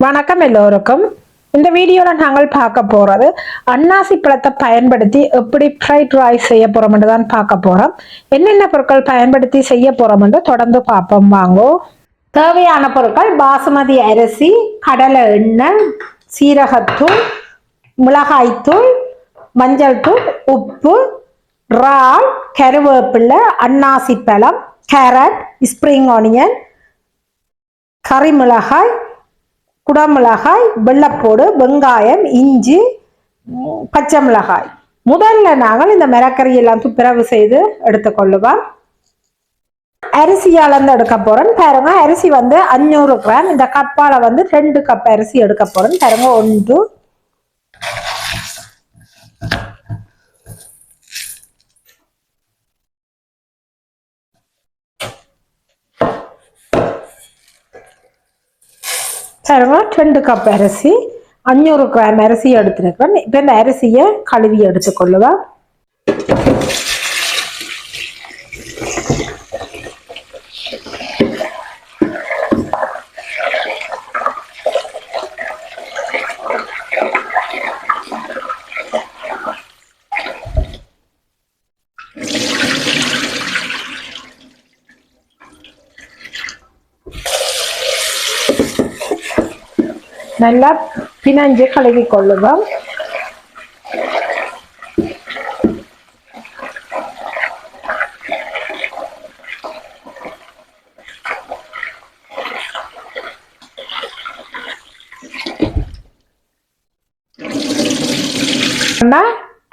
வணக்கம் எல்லோருக்கும். இந்த வீடியோவில் நாங்கள் பார்க்க போகிறது அன்னாசி பழத்தை பயன்படுத்தி எப்படி ஃப்ரைட் ரைஸ் செய்ய போகிறோம்னு தான் பார்க்க போகிறோம் என்னென்ன பொருட்கள் பயன்படுத்தி செய்ய போகிறோம்னு தொடர்ந்து பார்ப்போம். வாங்கோ. தேவையான பொருட்கள் பாசுமதி அரிசி கடலை எண்ணெய் சீரகத்தூள் மிளகாய்த்தூள் மஞ்சள் தூள் உப்பு இறால் கருவேப்பிலை அன்னாசி பழம் கேரட் ஸ்ப்ரிங் ஆனியன் கறி மிளகாய் குடமிளகாய் வெள்ளப்பூடு வெங்காயம் இஞ்சி பச்சை மிளகாய். முதல்ல நாங்கள் இந்த மிரக்கறி எல்லாம் துப்புரவு செய்து எடுத்துக்கொள்ளுவோம் அரிசி அளந்து எடுக்க போறேன் பாருங்க அரிசி வந்து அஞ்சூறு கிராம். இந்த கப்பால வந்து ரெண்டு கப் அரிசி எடுக்க போறேன் பாருங்க ஒன்று பாருங்க ரெண்டு கப் அரிசி அஞ்சூறு கிராம் அரிசி எடுத்துருக்கேன் இப்போ இந்த அரிசியை கழுவி எடுத்துக்கொள்ளுவேன் நல்லா பிணைஞ்சு கழுவி கொள்ளுவோம்.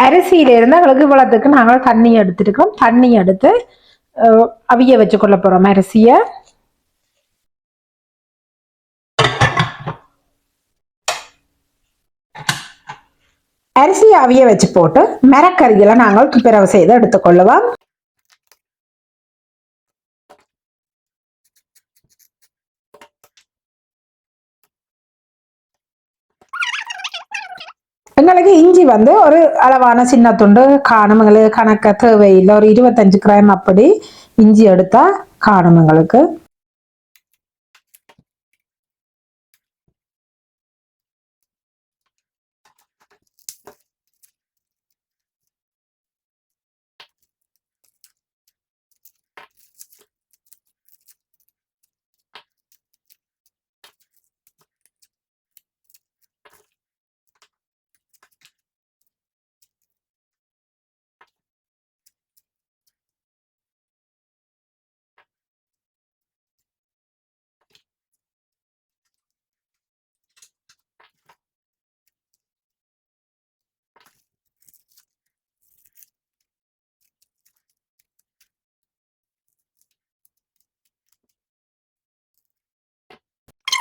அரிசியிலிருந்து அரிசியில இவ்வளோத்துக்கு நாங்கள் தண்ணி எடுத்துருக்கோம். தண்ணி எடுத்து அவிய வச்சு கொள்ள போறோம் அரிசியை. அரிசி அவிய வச்சு போட்டு மரக்கறிகளை நாங்கள் துப்புரவு செய்து எடுத்துக்கொள்ளுவோம். எங்களுக்கு இஞ்சி வந்து ஒரு அளவான சின்ன துண்டு காணும். எங்களுக்கு கணக்க தேவையில்லை. ஒரு இருபத்தஞ்சு கிராம் அப்படி இஞ்சி எடுத்தா காணும் எங்களுக்கு.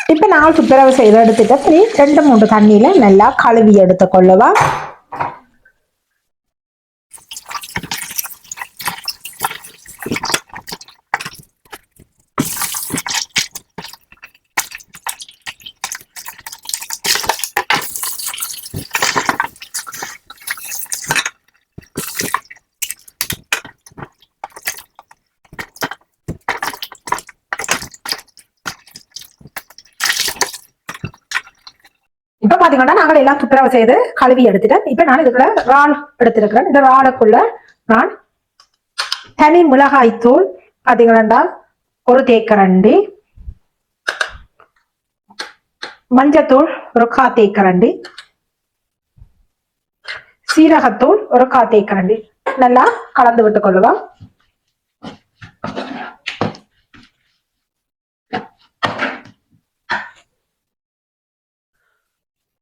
இப்போ நான் துப்புரவு செய்து எடுத்துட்டு சரி ரெண்டு மூன்று தண்ணியில நல்லா கழுவி எடுத்துக்கொள்ளுவேன் இப்ப பாத்தீங்கன்னா நாங்கள் எல்லாம் துப்புரவு செய்து கழுவி எடுத்துட்டேன். இப்ப நான் இதுக்குள்ள ரால் எடுத்திருக்கிறேன். இந்த ராலுக்குள்ள நான் தனி மிளகாய் தூள் பாத்தீங்கன்னா ஒரு தேக்கரண்டி மஞ்சத்தூள் ஒரு கா தேக்கரண்டி சீரகத்தூள் ஒரு கா தேக்கரண்டி. நல்லா கலந்து விட்டுக் கொள்ளுவோம்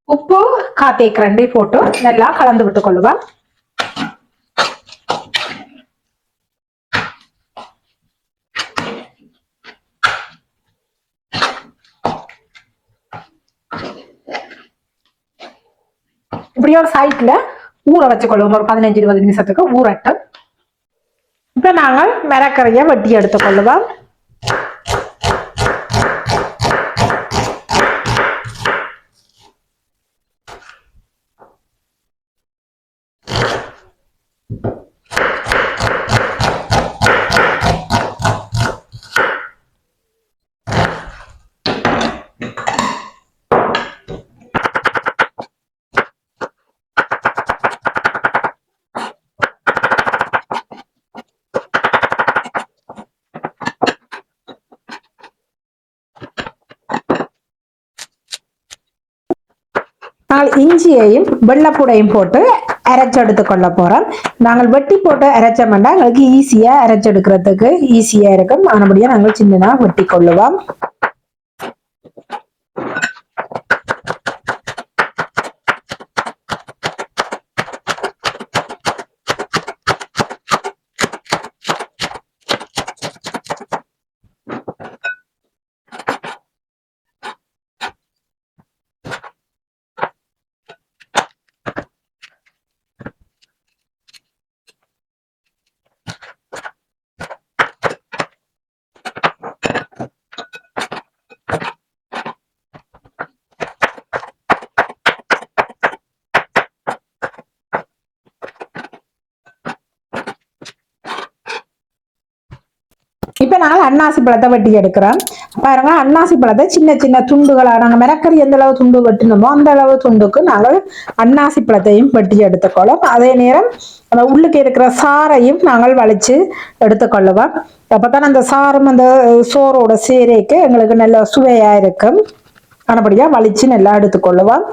உப்பு காத்தேக்கரண்டி போட்டு நல்லா கலந்து விட்டு கொள்ளுவேன் இப்படி ஒரு சைட்ல ஊற வச்சுக்கொள்ளுவோம் ஒரு பதினஞ்சு இருபது நிமிஷத்துக்கு ஊறட்டும். இப்ப நாங்கள் மிரக்கரையை வெட்டி எடுத்துக்கொள்ளுவோம் இஞ்சியையும் வெள்ளப்பூடையும் போட்டு அரைச்செடுத்து கொள்ள போறோம். நாங்கள் வெட்டி போட்டு அரைச்சோம்னா எங்களுக்கு ஈஸியாக அரைச்செடுக்கிறதுக்கு ஈஸியாக இருக்கும். ஆனபடியா நாங்கள் சின்னதா வெட்டி கொள்ளுவோம் இப்ப நாங்கள் அன்னாசி பழத்தை வெட்டி எடுக்கிறோம் பாருங்க அன்னாசி பழத்தை சின்ன சின்ன துண்டுகளாக நாங்கள் மிரக்கறி எந்த அளவு துண்டு வெட்டினோமோ அந்த அளவு துண்டுக்கு நாங்கள் அன்னாசி பழத்தையும் வெட்டி எடுத்துக்கொள்ளும். அதே நேரம் அந்த உள்ளுக்கு இருக்கிற சாறையும் நாங்கள் வலிச்சு எடுத்துக்கொள்ளுவோம். அப்பதான் அந்த சாரும் அந்த சோறோட சேரைக்கு எங்களுக்கு நல்ல சுவையாக இருக்கும். ஆனபடியா வலிச்சு நல்லா எடுத்துக்கொள்ளுவோம்.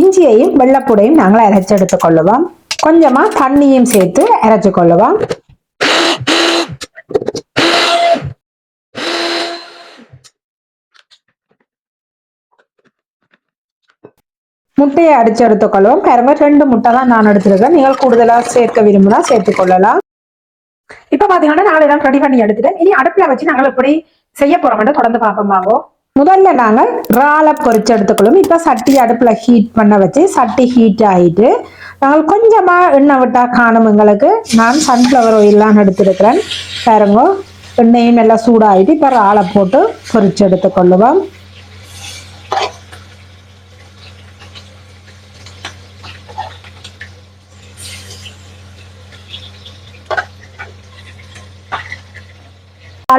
இஞ்சியையும் வெள்ளப்பூடையும் நாங்கள் அரைச்சு எடுத்துக் கொள்ளுவோம் கொஞ்சமா தண்ணியும் சேர்த்து அரைச்சு கொள்ளுவோம். முட்டையை அடிச்சு எடுத்துக்கொள்வோம். பாருங்க ரெண்டு முட்டை தான் நான் எடுத்திருக்கேன். நீங்கள் கூடுதலா சேர்க்க விரும்பினா சேர்த்துக் கொள்ளலாம். இப்ப பாத்தீங்கன்னா நாங்கள் எல்லாம் ரெடி பண்ணி எடுத்துட்டேன். இனி அடுப்புல வச்சு நாங்கள் எப்படி செய்ய போறோம் தொடர்ந்து பார்ப்போம். பார்ப்போமாவோ முதல்ல நாங்கள் இறாலை பொறிச்சு எடுத்துக்கொள்ளும். இப்போ சட்டி அடுப்பில் ஹீட் பண்ண வச்சு சட்டி ஹீட் ஆகிட்டு நாங்கள் கொஞ்சமாக எண்ணெய் விட்டால் காணும் எங்களுக்கு. நான் சன்ஃப்ளவர் ஆயில்லாம் எடுத்துருக்கிறேன். பாருங்க எண்ணெயும் எல்லாம் சூடாகிட்டு இப்போ இறாலை போட்டு பொறிச்சு எடுத்துக்கொள்ளுவோம்.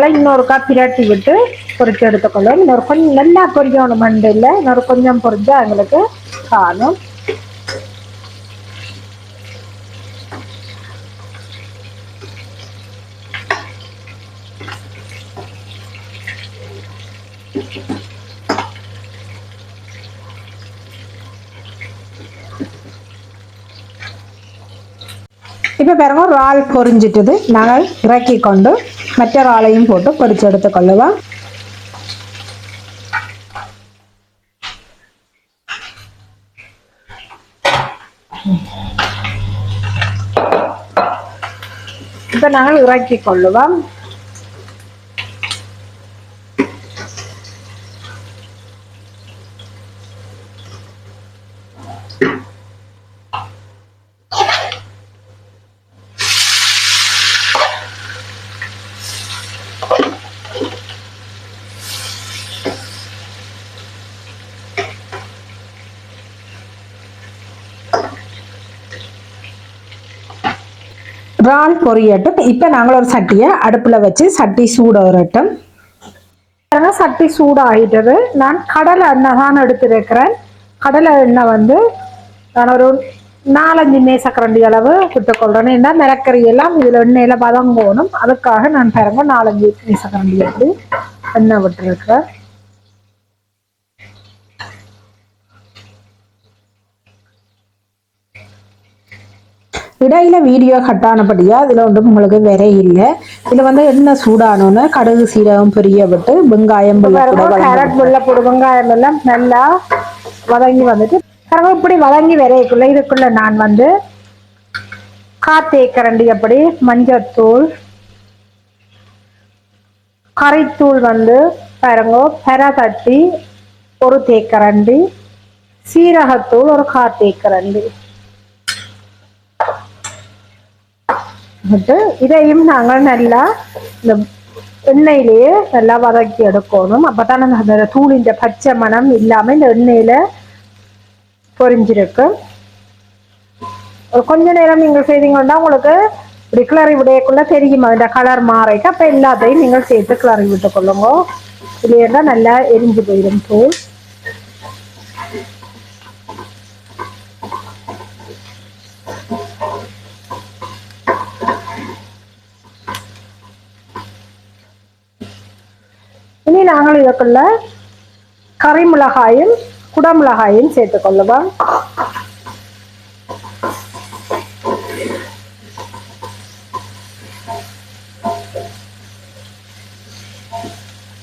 அதில் இன்னொருக்கா பிரட்டி விட்டு பொறிச்சு எடுத்துக்கொள்ளும் இன்னொரு கொஞ்சம் நல்லா பொரியணும் மண்டு இல்லை இன்னொரு கொஞ்சம் பொரிஞ்சா எங்களுக்கு காணும். இப்போ பாருங்க இறால் பொறிஞ்சிட்டது. நாங்கள் இறக்கி கொண்டு மற்ற இறாலையும் போட்டு பொரிச்சு கொள்ளவா இப்ப நாங்கள் இறால் பொரியட்டும். இப்போ நாங்கள் ஒரு சட்டியை அடுப்பில் வச்சு சட்டி சூடாகட்டும் சட்டி சூடாகிட்டது நான் கடலை எண்ணெய் தான் எடுத்துருக்கிறேன். கடலை எண்ணெய் வந்து நான் ஒரு நாலஞ்சு மேசக்கரண்டி அளவு விட்டுக்கொள்றேன் ஏன்னா நிலக்கரி எல்லாம் இதில் எண்ணெயில் பதங்கோணும் அதுக்காக நான் பாருங்க நாலஞ்சு மேசக்கரண்டி எடுத்து எண்ணெய் விட்டுருக்கிறேன். இடையில வீடியோ கட் ஆனபடியா இதுல ஒன்றும் உங்களுக்கு வேற இல்லை. இதுல வந்து என்ன சூடானோன்னு கடுகு சீரகம் பெரிய விட்டு வெங்காயம் கேரட் வெங்காயம் எல்லாம் நல்லா வதங்கி வந்துட்டு இப்படி வதங்கி வரைக்குள்ள இதுக்குள்ள நான் வந்து காத்தேக்கரண்டி அப்படி மஞ்சத்தூள் கறித்தூள் வந்து பாருங்க பெற தட்டி ஒரு தேக்கரண்டி சீரகத்தூள் ஒரு காத்தேக்கரண்டி. விட்டு இதையும் நாங்கள் நல்லா இந்த எண்ணெயிலேயே நல்லா வதக்கி எடுக்கணும் அப்பதான் அந்த தூளின் பச்சை மணம் இல்லாம இந்த எண்ணெயில் பொரிஞ்சிருக்கு கொஞ்ச நேரம் நீங்கள் செய்தீங்கன்னா உங்களுக்கு இப்படி கிளறி விடையக்குள்ள தெரியும் அதில் கலர் மாறிக்கு அப்போ எல்லாத்தையும் நீங்கள் சேர்த்து கிளறி விட்டுக்கொள்ளுங்க இல்லையா நல்லா எரிஞ்சு போயிடும் தூள் இனி நாங்கள் இதுக்குள்ள கறி மிளகாயும் குடமிளகாயும் சேர்த்துக்கொள்ளுவோம்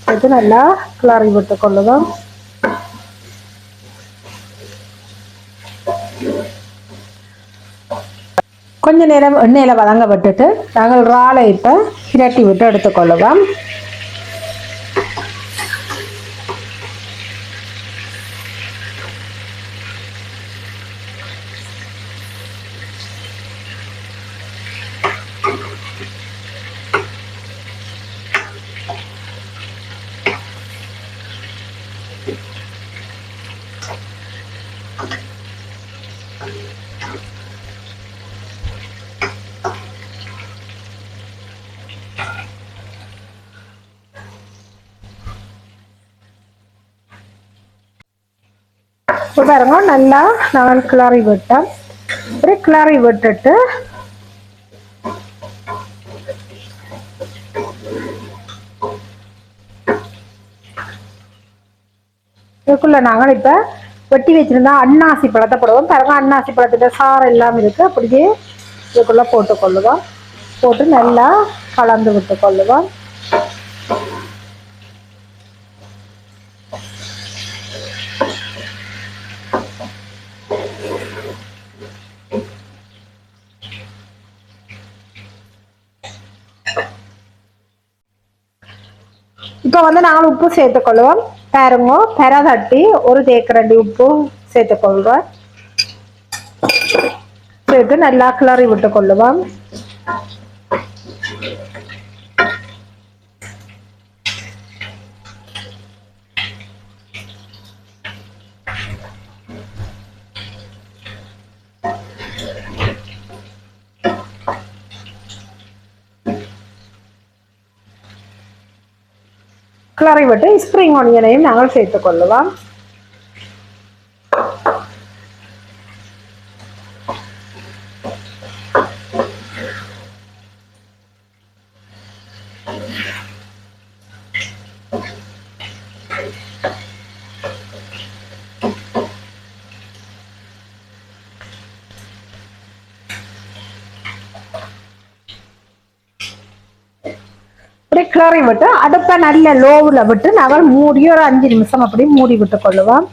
சேர்த்து நல்லா கிளறி விட்டு கொள்ளுவோம். கொஞ்ச நேரம் எண்ணெயில் வதங்க விட்டுட்டு நாங்கள் இறாலை இப்போ பிரட்டி விட்டு எடுத்துக்கொள்ளுவோம் பாருங்க நல்லா நான் கிளறி விட்டோம் இப்படி கிளறி விட்டுட்டு இதுக்குள்ள நாங்கள் இப்போ வெட்டி வச்சிருந்தா அன்னாசி பழத்தை போடுவோம். பாருங்க அன்னாசி பழத்துல சாறு எல்லாம் இருக்கு. அப்படியே இதுக்குள்ள போட்டு கொள்ளுவோம் போட்டு நல்லா கலந்து விட்டு இப்போ வந்து நாங்கள் உப்பு சேர்த்துக்கொள்வோம் பாருங்க பெர தட்டி ஒரு தேக்கரண்டி உப்பு சேர்த்துக்கொள்வோம் சேர்த்து நல்லா கிளறி விட்டு கொள்ளுவோம் விட்டு ஸ்ப்ரிங் ஆனியனையும் நாங்கள் சேர்த்துக் கிளறி விட்டு அடுப்பை நல்ல லோவில் விட்டு நாங்கள் மூடி ஒரு அஞ்சு நிமிஷம் அப்படி மூடி விட்டு கொள்ளுவோம்.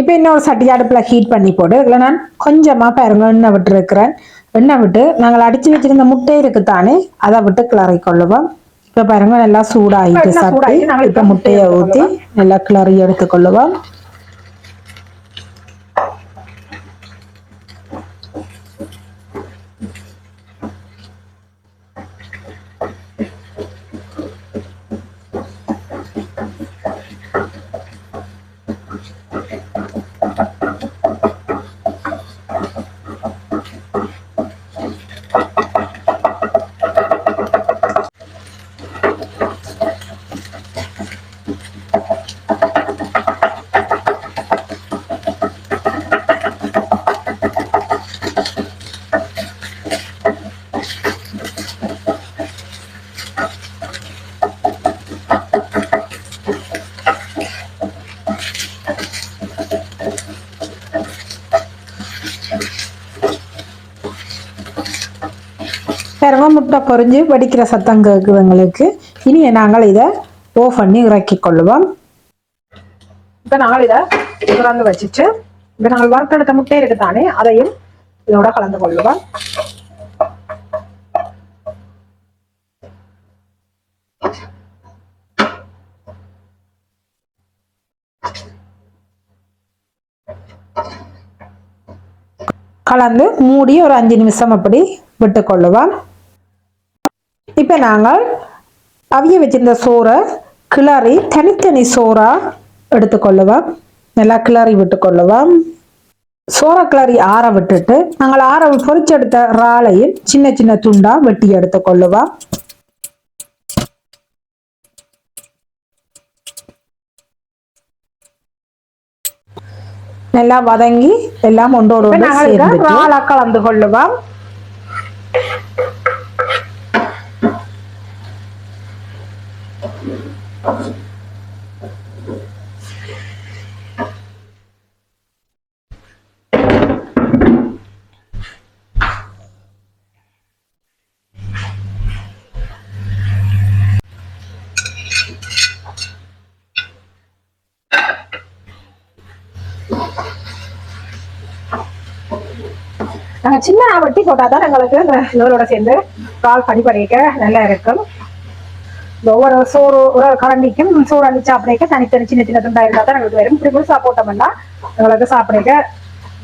இப்போ இன்னொரு சட்டி அடுப்பில் ஹீட் பண்ணி போடு. இதில் நான் கொஞ்சமாக பாருங்க எண்ணெய் விட்டுருக்கிறேன். எண்ணெய் விட்டு நாங்கள் அடித்து வச்சிருந்த முட்டை இருக்கு தானே அதை விட்டு கிளறி கொள்ளுவோம். இப்போ பாருங்க நல்லா சூடாகிட்டு எண்ணெய் சட்டி. இப்போ முட்டையை முட்டையை ஊற்றி நல்லா கிளறி எடுத்துக்கொள்ளுவோம். முட்டை பொறிஞ்சு வடிக்கிற சத்தம் கேட்குதுங்களுக்கு. இனி நாங்கள் இதை ஓ பண்ணி இறக்கி கொள்ளுவோம். இப்போ நாங்கள் இதை திறந்து வச்சுட்டு இப்போ நாங்கள் வறுத்தெடுத்த முட்டை இருக்கு தானே அதையும் இதோட கலந்து கொள்ளுவோம். கலந்து மூடி ஒரு அஞ்சு நிமிஷம் அப்படி விட்டு கொள்ளுவோம். இப்போ நாங்கள் அவிய வச்சிருந்த சோறை கிளறி தனித்தனி சோறா எடுத்துக்கொள்ளுவோம் நல்லா கிளறி விட்டு கொள்ளுவோம். சோறை கிளறி ஆற விட்டுட்டு நாங்கள் ஆற பொரிச்செடுத்த இறாலையும் சின்ன சின்ன துண்டா வெட்டி எடுத்துக்கொள்ளுவோம் நல்லா வதங்கி எல்லாம் ஒன்றோடு கலந்து கொள்ளுவோம். சின்ன வட்டி போட்டாதான் எங்களுக்கு இந்த நூலோட சேர்ந்து கால் படி படிக்க நல்லா இருக்கும். ஒவ்வொரு சோறு ஒரு கரண்டிக்கும் சோறு அள்ளி சாப்பிடக்க தனித்தனி சின்ன சின்ன துண்டா இருந்தா தான் எங்களுக்கு வரும். இப்படி முழுசா போட்டோம்னா எங்களுக்கு சாப்பிடக்க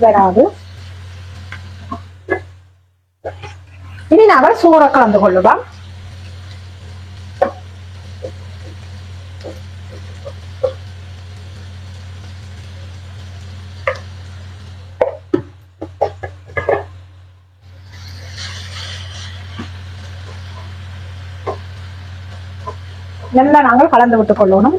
வராது. இனி நாங்கள் சோறை கலந்து கொள்ளுவோம். நல்லா நாங்கள் கலந்து விட்டுக் கொள்ளணும்.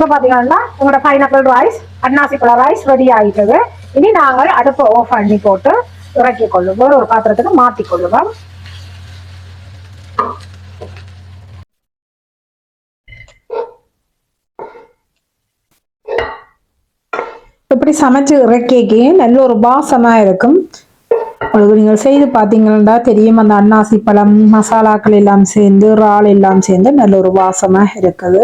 இப்ப பாத்தீங்கன்னா உங்களோட பைனாப்பிள் ரைஸ் அன்னாசி பழ ரைஸ் ரெடி ஆயிட்டது. இனி நாங்கள் அடுப்பை ஆஃப் பண்ணி போட்டு இறக்கி கொள்ளுவோம் ஒரு பாத்திரத்துக்கு மாத்தி கொள்ளுவோம் இப்படி சமைச்சு இறக்கிக்கு நல்ல ஒரு வாசமாக இருக்கும். உங்களுக்கு நீங்கள் செய்து பார்த்தீங்கன்னா தெரியும் அந்த அன்னாசி பழம் மசாலாக்கள் எல்லாம் சேர்ந்து இறால் எல்லாம் சேர்ந்து நல்ல ஒரு வாசமாக இருக்குது.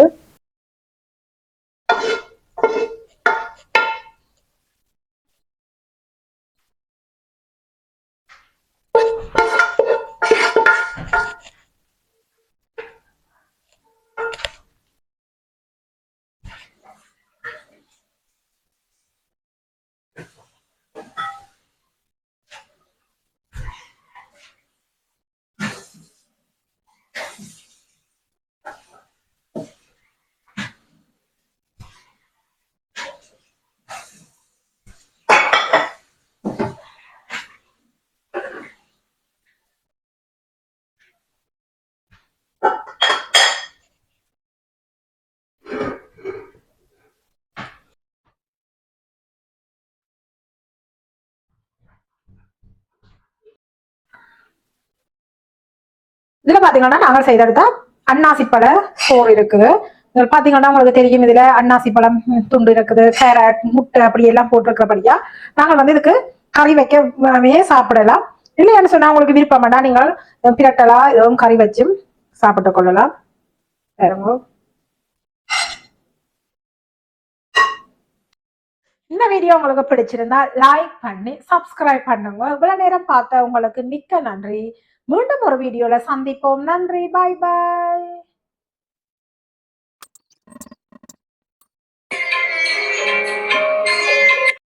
இதுல பாத்தீங்கன்னா நாங்கள் செய்தெடுத்த அன்னாசி பழ சோறு இருக்குது. பாத்தீங்கன்னா உங்களுக்கு தெரியும் இதுல அன்னாசி பழம் துண்டு இருக்குது கேரட் முட்டை அப்படி எல்லாம் போட்டிருக்கிறபடியா நாங்கள் வந்து இதுக்கு கறி வைக்கவே சாப்பிடலாம். இல்லைன்னு சொன்னா உங்களுக்கு விருப்பம் வேண்டாம் நீங்கள் பிரட்டலா எதுவும் கறி வச்சும் சாப்பிட்டு கொள்ளலாம். இந்த வீடியோ உங்களுக்கு பிடிச்சிருந்தா லைக் பண்ணி சப்ஸ்கிரைப் பண்ணுங்க. இவ்வளவு நேரம் பார்த்த உங்களுக்கு மிக்க நன்றி. மீண்டும் ஒரு வீடியோல சந்திப்போம். நன்றி. பாய் பாய்